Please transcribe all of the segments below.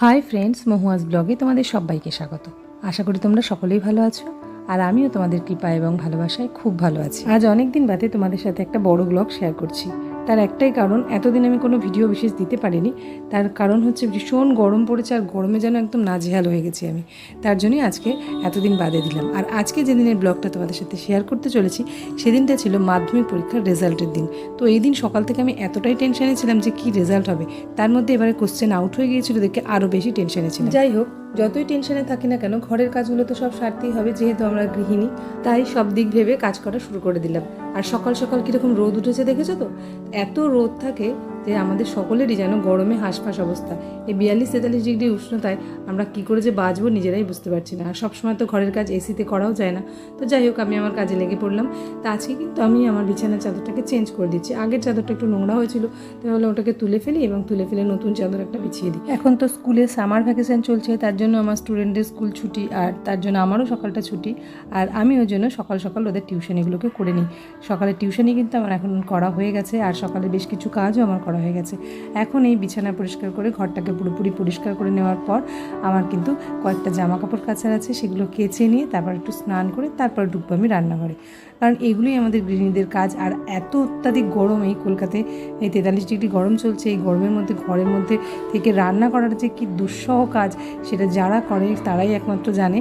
Hi friends মহুয়াজ ব্লগে তোমাদের সবাইকে স্বাগত। আশা করি তোমরা সকলেই ভালো আছো, আর আমিও তোমাদের কৃপা এবং ভালোবাসায় খুব ভালো আছি। আজ অনেক দিন বাদে তোমাদের সাথে একটা বড় ব্লগ শেয়ার করছি। তার একটাই কারণ, এতদিন আমি কোনো ভিডিও বিশেষ দিতে পারিনি। তার কারণ হচ্ছে ভীষণ গরম পড়েছে আর গরমে যেন একদম নাজেহাল হয়ে গেছি আমি। তার জন্যই আজকে এতদিন বাদে দিলাম। আর আজকে যেদিনের ব্লগটা তোমাদের সাথে শেয়ার করতে চলেছি, সেদিনটা ছিল মাধ্যমিক পরীক্ষার রেজাল্টের দিন। তো এই দিন সকাল থেকে আমি এতটাই টেনশনে ছিলাম যে কী রেজাল্ট হবে। তার মধ্যে এবারে কোশ্চেন আউট হয়ে গিয়েছিল দেখে আরও বেশি টেনশনে ছিলাম। যাই হোক যতই টেনশনে থাকি না কেন, ঘরের কাজগুলো তো সব সারতেই হবে, যেহেতু আমরা গৃহিণী, তাই সব দিক ভেবে কাজ করা শুরু করে দিলাম। আর সকাল সকাল কীরকম রোদ উঠেছে দেখেছ তো? এত রোদ থাকে যে আমাদের সকলেরই যেন গরমে হাঁসফাঁস অবস্থা। এই বিয়াল্লিশ তেতাল্লিশ ডিগ্রি উষ্ণতায় আমরা কী করে যে বাঁচবো নিজেরাই বুঝতে পারছি না। আর সবসময় তো ঘরের কাজ এসিতে করাও যায় না। তো যাই হোক, আমি আমার কাজে লেগে পড়লাম। তা আজকে কিন্তু আমি আমার বিছানার চাদরটাকে চেঞ্জ করে দিচ্ছি। আগের চাদরটা একটু নোংরা হয়েছিল, তাহলে ওটাকে তুলে ফেলি এবং তুলে ফেলে নতুন চাদর একটা বিছিয়ে দিই। এখন তো স্কুলে সামার ভ্যাকেশন চলছে, তার জন্য আমার স্টুডেন্টদের স্কুল ছুটি আর তার জন্য আমারও সকালটা ছুটি। আর আমি ওই জন্য সকাল সকাল ওদের টিউশনিগুলোকে করে নিই। সকালে টিউশনি কিন্তু আমার এখন করা হয়ে গেছে, আর সকালে বেশ কিছু কাজও আমার করা হয়ে গেছে। এখন এই বিছানা পরিষ্কার করে, ঘরটাকে পুরোপুরি পরিষ্কার করে নেওয়ার পর আমার কিন্তু কয়েকটা জামা কাপড় কাচার আছে, সেগুলো কেচে নিয়ে তারপর একটু স্নান করে তারপর ঢুকবো আমি রান্নাঘরে। কারণ এগুলোই আমাদের গৃহিণীদের কাজ। আর এত অত্যাধিক গরম এই কলকাতায়, এই তেতাল্লিশ ডিগ্রি গরম চলছে, এই গরমের মধ্যে, ঘরের মধ্যে থেকে রান্না করার যে কি দুঃসহ কাজ, সেটা যারা করে তারাই একমাত্র জানে।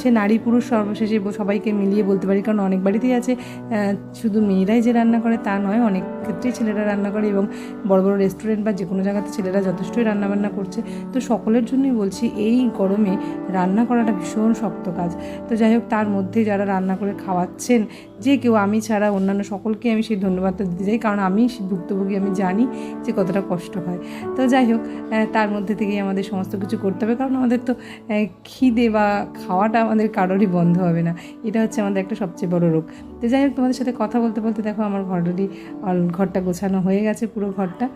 সে নারী পুরুষ সর্বশেষে সবাইকে মিলিয়ে বলতে পারি, কারণ অনেক বাড়িতেই আছে। শুধু মেয়েরাই যে রান্না করে তা নয়, অনেক ক্ষেত্রেই ছেলেরা রান্না করে এবং বড় বড় রেস্টুরেন্ট বা যে কোনো জায়গাতে ছেলেরা যথেষ্টই রান্নাবান্না করছে, তো সকলের জন্যই বলছি এই গরমে রান্না করাটা ভীষণ শক্ত কাজ। তো যাই হোক, তার মধ্যে যারা রান্না করে খাওয়াচ্ছেন, যে কেউ আমি ছাড়া অন্যান্য সকলকে আমি সেই ধন্যবাদটা দিতে চাই, কারণ আমি ভুক্তভোগী, আমি জানি যে কতটা কষ্ট হয়। তো যাই হোক তার মধ্যে থেকেই আমাদের সমস্ত কিছু করতে হবে, কারণ আমাদের তো খিদে বা খাওয়াটা আমাদের কারোরই বন্ধ হবে না। এটা হচ্ছে আমাদের একটা সবচেয়ে বড় রোগ। তো যাই হোক, তোমাদের সাথে কথা বলতে বলতে দেখো আমার অলরেডি ঘরটা গোছানো হয়ে গেছে, পুরো ঘরটা।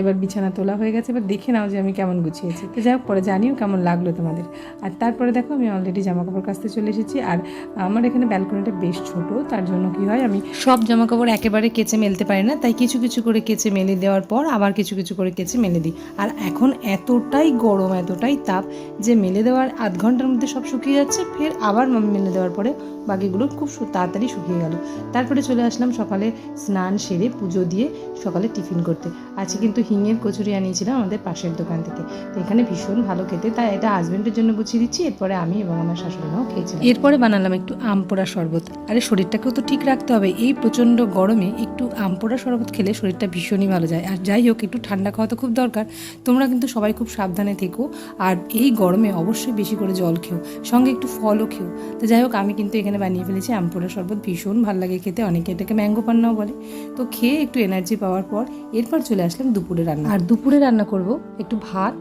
এবার বিছানা তোলা হয়ে গেছে, এবার দেখে নাও যে আমি কেমন গুছিয়েছি। তো যাই হোক, পরে জানিও কেমন লাগল তোমাদের। আর তারপরে দেখো, আমি অলরেডি জামা কাপড় কাচতে চলে এসেছি। আর আমার এখানে ব্যালকনিটা বেশ ছোট, তার জন্য কি হয়, আমি সব জামা কাপড় একেবারে কেচে মেলতে পারি না, তাই কিছু কিছু করে কেচে মেলে দেওয়ার পর আবার কিছু কিছু করে কেচে মেলে দিই। আর এখন এতটাই গরম, এতটাই তাপ যে মেলে দেওয়ার আধ ঘণ্টার মধ্যে সব শুকিয়ে যাচ্ছে, ফের আবার মেলে দেওয়ার পরে বাকিগুলো খুব তাড়াতাড়ি শুকিয়ে গেল। তারপরে চলে আসলাম সকালে স্নান সেরে পুজো দিয়ে সকালে টিফিন করতে। আজকে কিন্তু হিঙের কচুরি আনিয়েছিলাম আমাদের পাশের দোকান থেকে। তো এখানে ভীষণ ভালো খেতে। তাই এটা হাজবেন্ডের জন্য গুছিয়ে দিচ্ছি। এরপরে আমি এবং আমার শাশুড়ি মাও খেয়েছিলাম। এরপরে বানালাম একটু আম পোড়া শরবত। আরে শরীরটাকেও তো ঠিক রাখতে হবে। এই প্রচণ্ড গরমে একটু আম পোড়া শরবত খেলে শরীরটা ভীষণই ভালো যায়। আর যাই হোক, একটু ঠান্ডা খাওয়া তো খুব দরকার। তোমরা কিন্তু সবাই খুব সাবধানে থেকো। আর এই গরমে অবশ্যই বেশি করে জল খেও। সঙ্গে একটু ফলও খেও। তো যাই হোক, আমি কিন্তু এখানে বানিয়ে ফেলেছি আম পোড়া শরবত ভীষণ ভালো লাগে খেতে। অনেকে এটাকে ম্যাঙ্গো পান্নাও বলে। তো খেয়ে একটু এনার্জি পাওয়ার পর এরপর চলে আসলাম দুপুরে রান্না। আর দুপুরে রান্না করব একটু ভাত।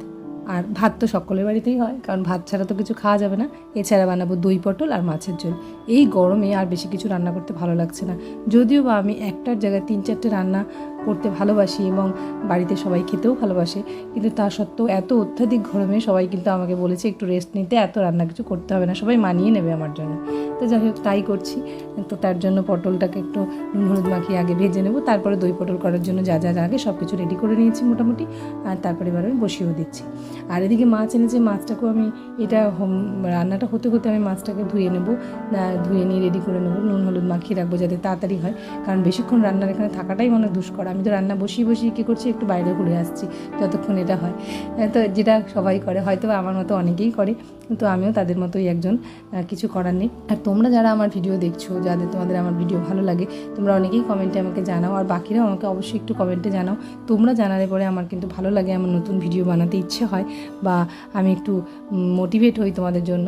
আর ভাত তো সকলের বাড়িতেই হয়, কারণ ভাত ছাড়া তো কিছু খাওয়া যাবে না। এছাড়া বানাবো দই পটল আর মাছের ঝোল। এই গরমে আর বেশি কিছু রান্না করতে ভালো লাগছে না। যদিও বা আমি একটার জায়গায় তিন চারটে রান্না করতে ভালোবাসি এবং বাড়িতে সবাই খেতেও ভালোবাসে। কিন্তু তা সত্ত্বেও এত অত্যাধিক গরমে সবাই কিন্তু আমাকে বলেছে, একটু রেস্ট নিতে, এত রান্না কিছু করতে হবে না, সবাই মানিয়ে নেবে আমার জন্য। তো যাই হোক, তাই করছি। তো তার জন্য পটলটাকে একটু নুন হলুদ মাখিয়ে আগে ভেজে নেব, তারপরে দই পটল করার জন্য যা যা লাগে সব কিছু রেডি করে নিয়েছি মোটামুটি, আর তারপরে এবার আমি বসিয়েও দিচ্ছি। আর এদিকে মাছ এনেছে, মাছটাকেও আমি এটা রান্নাটা হতে হতে আমি মাছটাকে ধুয়ে নেব ধুয়ে নিয়ে রেডি করে নেব, নুন হলুদ মাখিয়ে রাখব যাতে তাড়াতাড়ি হয়। কারণ বেশিক্ষণ রান্নার এখানে থাকাটাই মনে হয় দুষ্কর। আমি তো রান্না বসিয়ে বসিয়ে কী করছি, একটু বাইরে ঘুরে আসছি, যতক্ষণ এটা হয়। তো যেটা সবাই করে, হয়তো আমার মতো অনেকেই করে, তো আমিও তাদের মতোই একজন কিছু করার নেই। আর তোমরা যারা আমার ভিডিও দেখছ, যাদের তোমাদের আমার ভিডিও ভালো লাগে, তোমরা অনেকেই কমেন্টে আমাকে জানাও, আর বাকিরাও আমাকে অবশ্যই একটু কমেন্টে জানাও। তোমরা জানালে পরে আমার কিন্তু ভালো লাগে, আমার নতুন ভিডিও বানাতে ইচ্ছে হয়, বা আমি একটু মোটিভেট হই তোমাদের জন্য।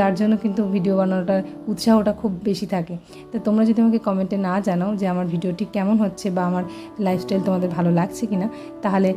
তার জন্য কিন্তু ভিডিও বানানোটার উৎসাহটা খুব বেশি থাকে। তো তোমরা যদি আমাকে কমেন্টে না জানাও যে আমার ভিডিওটি কেমন হচ্ছে, বা আমার লাইফস্টাইল তোমাদের ভালো লাগছে কি না তাহলে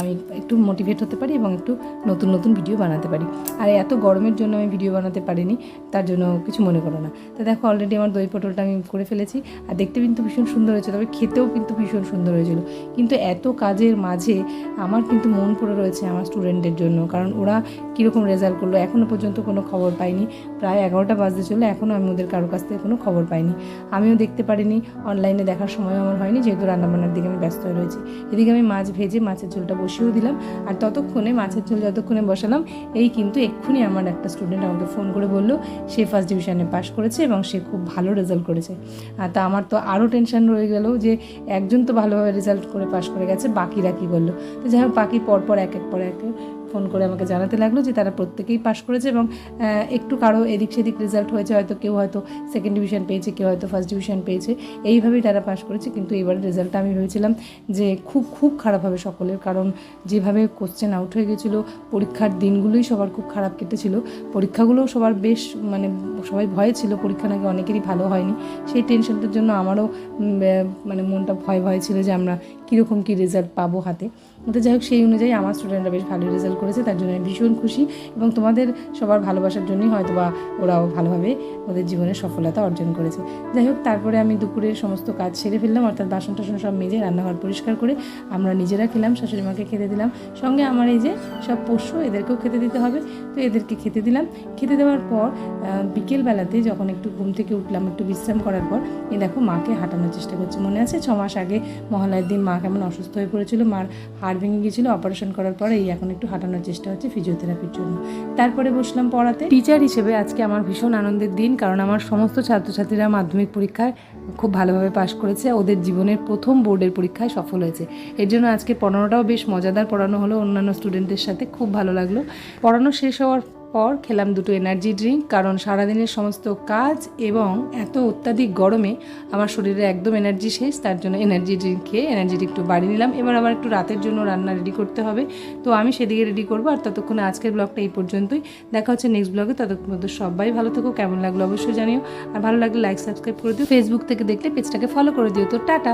আমি একটু মোটিভেট হতে পারি এবং একটু নতুন নতুন ভিডিও বানাতে পারি। আর এত গরমের জন্য আমি ভিডিও বানাতে পারিনি, তার জন্য কিছু মনে করো না। তো দেখো অলরেডি আমার দই পটলটা আমি করে ফেলেছি, আর দেখতে কিন্তু ভীষণ সুন্দর হয়েছে, তবে খেতেও কিন্তু ভীষণ সুন্দর হয়েছিল। কিন্তু এত কাজের মাঝে আমার কিন্তু মন পড়ে রয়েছে আমার স্টুডেন্টদের জন্য, কারণ ওরা কীরকম রেজাল্ট করল এখনও পর্যন্ত কোনো খবর পাইনি। প্রায় এগারোটা বাজতে চলে এখনও আমি ওদের কারোর কাছ থেকে কোনো খবর পাইনি। আমিও দেখতে পারিনি অনলাইনে দেখার সময় আমার হয়নি, যেহেতু রান্নাবান্নার দিকে আমি ব্যস্ত হয়ে রয়েছি। এদিকে আমি মাছ ভেজে মাছের ঝোলটা বসিয়েও দিলাম। আর ততক্ষণে মাছের ঝোল যতক্ষণে বসালাম, এই কিন্তু এক্ষুনি আমার একটা স্টুডেন্ট আমাকে ফোন করে বলল, সে ফার্স্ট ডিভিশনে পাশ করেছে এবং সে খুব ভালো রেজাল্ট করেছে। আর তা আমার তো আরও টেনশন রয়ে গেল যে একজন তো ভালোভাবে রেজাল্ট করে পাশ করে গেছে, বাকিরা কী বলল? তো যাই হোক, বাকি পরপর এক এক পর এক এক ফোন করে আমাকে জানাতে লাগল যে তারা প্রত্যেকেই পাশ করেছে এবং একটু কারও এদিক সেদিক রেজাল্ট হয়েছে, হয়তো কেউ হয়তো সেকেন্ড ডিভিশন পেয়েছে, কেউ হয়তো ফার্স্ট ডিভিশন পেয়েছে। এইভাবেই তারা পাশ করেছে, কিন্তু এবার রেজাল্টটা আমি ভেবেছিলাম যে খুব খুব খারাপ হবে সকলের। কারণ যেভাবে কোশ্চেন আউট হয়ে গেছিল, পরীক্ষার দিনগুলোই সবার খুব খারাপ কেটেছিল। পরীক্ষাগুলোও সবার বেশ মানে সবাই ভয়ে ছিল, পরীক্ষা নাকি অনেকেরই ভালো হয়নি। সেই টেনশনটার জন্য আমারও মানে মনটা ভয় ভয় ছিল যে আমরা কীরকম কী রেজাল্ট পাবো হাতে? তো যাই হোক, সেই অনুযায়ী আমার স্টুডেন্টরা বেশ ভালো রেজাল্ট করেছে, তার জন্য আমি ভীষণ খুশি এবং তোমাদের সবার ভালোবাসার জন্যই হয়তো বা ওরাও ভালোভাবে ওদের জীবনে সফলতা অর্জন করেছে। যাই হোক, তারপরে আমি দুপুরে সমস্ত কাজ সেরে ফেললাম, অর্থাৎ বাসন টাসন সব মেজে রান্নাঘর পরিষ্কার করে আমরা নিজেরা খেলাম, শাশুড়ি মাকে খেতে দিলাম। সঙ্গে আমার এই যে সব পোষ্য, এদেরকেও খেতে দিতে হবে। তো এদেরকে খেতে দিলাম। খেতে দেওয়ার পর বিকেলবেলাতে যখন একটু ঘুম থেকে উঠলাম, একটু বিশ্রাম করার পর এ দেখো মাকে হাঁটানোর চেষ্টা করছে। মনে আছে? ছ মাস আগে মহালয়ের দিন মা কেমন অসুস্থ হয়ে পড়েছিল, মার হাড় ভেঙে গিয়েছিল অপারেশন করার পরে এই এখন একটু হাঁটানোর চেষ্টা হচ্ছে ফিজিওথেরাপির জন্য। তারপরে বসলাম পড়াতে। টিচার হিসেবে আজকে আমার ভীষণ আনন্দের দিন, কারণ আমার সমস্ত ছাত্রছাত্রীরা মাধ্যমিক পরীক্ষায় খুব ভালোভাবে পাশ করেছে, ওদের জীবনের প্রথম বোর্ডের পরীক্ষায় সফল হয়েছে। এর জন্য আজকে পড়ানোটাও বেশ মজাদার পড়ানো হলো অন্যান্য স্টুডেন্টদের সাথে, খুব ভালো লাগল। পড়ানো শেষ হওয়ার পর খেলাম দুটো এনার্জি ড্রিঙ্ক কারণ সারাদিনের সমস্ত কাজ এবং এত অত্যাধিক গরমে আমার শরীরে একদম এনার্জি শেষ, তার জন্য এনার্জি ড্রিঙ্ক খেয়ে এনার্জিটা একটু বাড়িয়ে নিলাম। এবার আবার একটু রাতের জন্য রান্না রেডি করতে হবে। তো আমি সেদিকে রেডি করব আর ততক্ষণে আজকের ব্লগটা এই পর্যন্তই। দেখা হচ্ছে নেক্সট ব্লগে ততক্ষণ মধ্যে সবাই ভালো থেকো, কেমন লাগল অবশ্যই জানিও। আর ভালো লাগলে লাইক সাবস্ক্রাইব করে দিও। ফেসবুক থেকে দেখলে পেজটাকে ফলো করে দিও। তো টাটা!